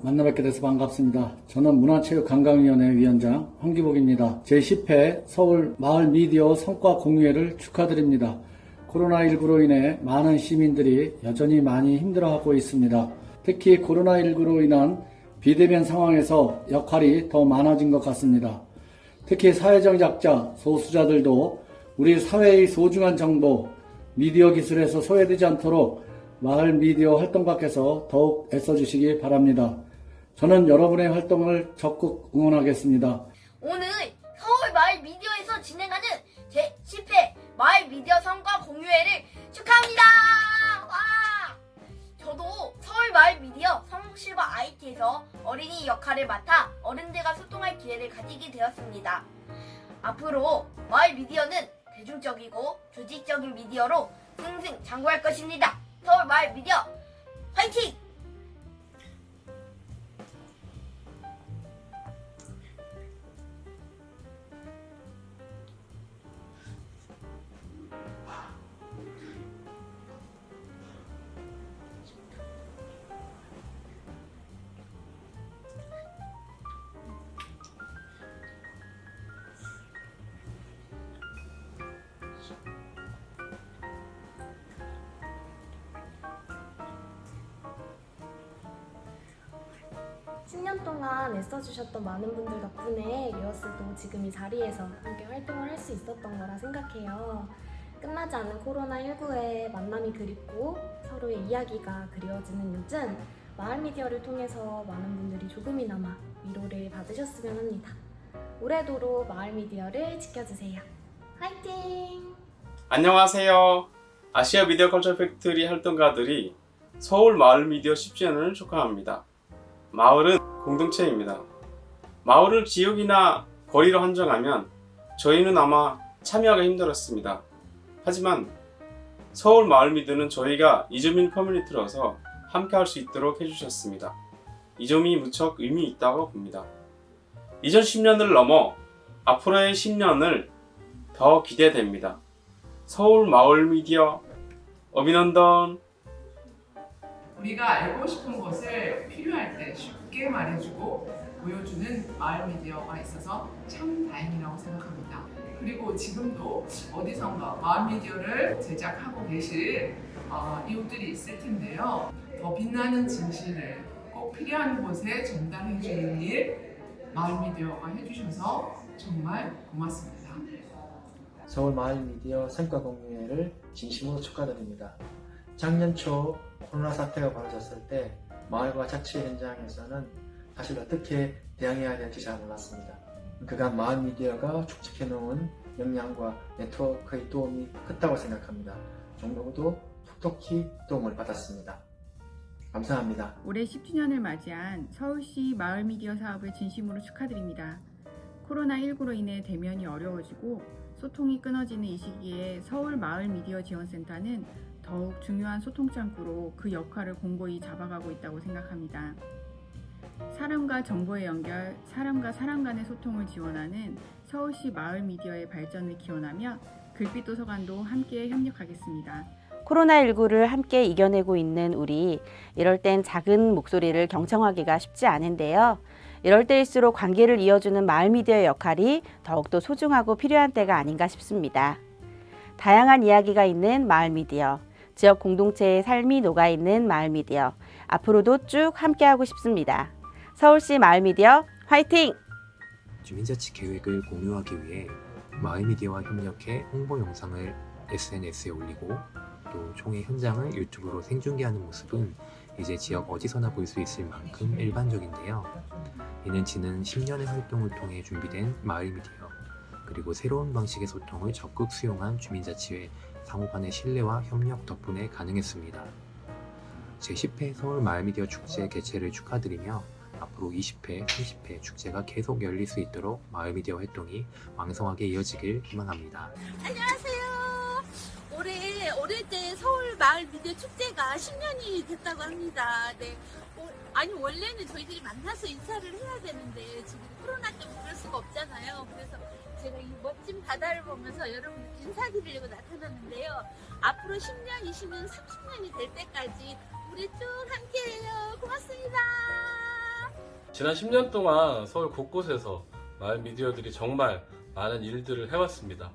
만나 뵙게 돼서 반갑습니다. 저는 문화체육관광위원회 위원장 황기복입니다. 제10회 서울 마을 미디어 성과 공유회를 축하드립니다. 코로나19로 인해 많은 시민들이 여전히 많이 힘들어하고 있습니다. 특히 코로나19로 인한 비대면 상황에서 역할이 더 많아진 것 같습니다. 특히 사회적 약자, 소수자들도 우리 사회의 소중한 정보, 미디어 기술에서 소외되지 않도록 마을 미디어 활동가께서 더욱 애써주시기 바랍니다. 저는 여러분의 활동을 적극 응원하겠습니다. 오늘 서울 마을 미디어에서 진행하는 제10회 마을 미디어 성과 공유회를 축하합니다. 와! 저도 서울 마을 미디어 성실과 IT에서 어린이 역할을 맡아 어른들과 소통할 기회를 가지게 되었습니다. 앞으로 마을 미디어는 대중적이고 조직적인 미디어로 승승장구할 것입니다. 서울 마을 미디어 10년 동안 애써주셨던 많은 분들 덕분에 리어스도 지금 이 자리에서 함께 활동을 할 수 있었던 거라 생각해요. 끝나지 않은 코로나19에 만남이 그립고 서로의 이야기가 그리워지는 요즘 마을 미디어를 통해서 많은 분들이 조금이나마 위로를 받으셨으면 합니다. 올해도로 마을 미디어를 지켜주세요. 화이팅! 안녕하세요. 아시아 미디어 컬처 팩트리 활동가들이 서울 마을 미디어 10주년을 축하합니다. 마을은 공동체입니다. 마을을 지역이나 거리로 한정하면 저희는 아마 참여하기 힘들었습니다. 하지만 서울 마을 미디어는 저희가 이주민 커뮤니티로서 함께 할 수 있도록 해주셨습니다. 이 점이 무척 의미 있다고 봅니다. 2010년을 넘어 앞으로의 10년을 더 기대됩니다. 서울 마을 미디어 어비넌던 우리가 알고 싶은 것을 필요할 때 쉽게 말해주고 보여주는 마을 미디어가 있어서 참 다행이라고 생각합니다. 그리고 지금도 어디선가 마을 미디어를 제작하고 계실 어, 이웃들이 있을 텐데요. 더 빛나는 진실을 꼭 필요한 곳에 전달해 주는 일 마을 미디어가 해주셔서 정말 고맙습니다. 서울 마을 미디어 성과 공유회를 진심으로 축하드립니다. 작년 초 코로나 사태가 벌어졌을 때 마을과 자치 현장에서는 사실 어떻게 대응해야 될지 잘 몰랐습니다. 그간 마을 미디어가 축적해 놓은 역량과 네트워크의 도움이 컸다고 생각합니다. 종로구도 톡톡히 도움을 받았습니다. 감사합니다. 올해 10주년을 맞이한 서울시 마을 미디어 사업을 진심으로 축하드립니다. 코로나19로 인해 대면이 어려워지고 소통이 끊어지는 이 시기에 서울 마을 미디어 지원센터는 더욱 중요한 소통 창구로 그 역할을 공고히 잡아가고 있다고 생각합니다. 사람과 정보의 연결, 사람과 사람 간의 소통을 지원하는 서울시 마을 미디어의 발전을 기원하며 글빛 도서관도 함께 협력하겠습니다. 코로나19를 함께 이겨내고 있는 우리, 이럴 땐 작은 목소리를 경청하기가 쉽지 않은데요. 이럴 때일수록 관계를 이어주는 마을 미디어의 역할이 더욱더 소중하고 필요한 때가 아닌가 싶습니다. 다양한 이야기가 있는 마을 미디어, 지역 공동체의 삶이 녹아있는 마을 미디어, 앞으로도 쭉 함께하고 싶습니다. 서울시 마을 미디어 화이팅! 주민자치 계획을 공유하기 위해 마을 미디어와 협력해 홍보 영상을 SNS에 올리고 또 총회 현장을 유튜브로 생중계하는 모습은 이제 지역 어디서나 볼 수 있을 만큼 일반적인데요. 이는 지난 10년의 활동을 통해 준비된 마을 미디어 그리고 새로운 방식의 소통을 적극 수용한 주민자치회 상호 간의 신뢰와 협력 덕분에 가능했습니다. 제10회 서울 마을미디어 축제 개최를 축하드리며 앞으로 20회, 30회 축제가 계속 열릴 수 있도록 마을미디어 활동이 왕성하게 이어지길 희망합니다. 안녕하세요. 때 서울 마을 미디어 축제가 10년이 됐다고 합니다. 네. 어, 아니 원래는 저희들이 만나서 인사를 해야 되는데 지금 코로나 때문에 그럴 수가 없잖아요. 그래서 제가 이 멋진 바다를 보면서 여러분 인사드리려고 나타났는데요. 앞으로 10년, 20년, 30년이 될 때까지 우리 쭉 함께해요. 고맙습니다. 지난 10년 동안 서울 곳곳에서 마을 미디어들이 정말 많은 일들을 해왔습니다.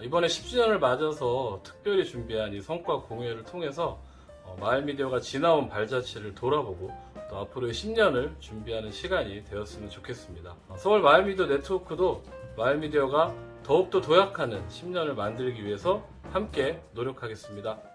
어, 이번에 10주년을 맞아서 특별히 준비한 이 성과 공유회를 통해서 어, 마을 미디어가 지나온 발자취를 돌아보고 또 앞으로의 10년을 준비하는 시간이 되었으면 좋겠습니다. 어, 서울 마을 미디어 네트워크도 마을 미디어가 더욱더 도약하는 10년을 만들기 위해서 함께 노력하겠습니다.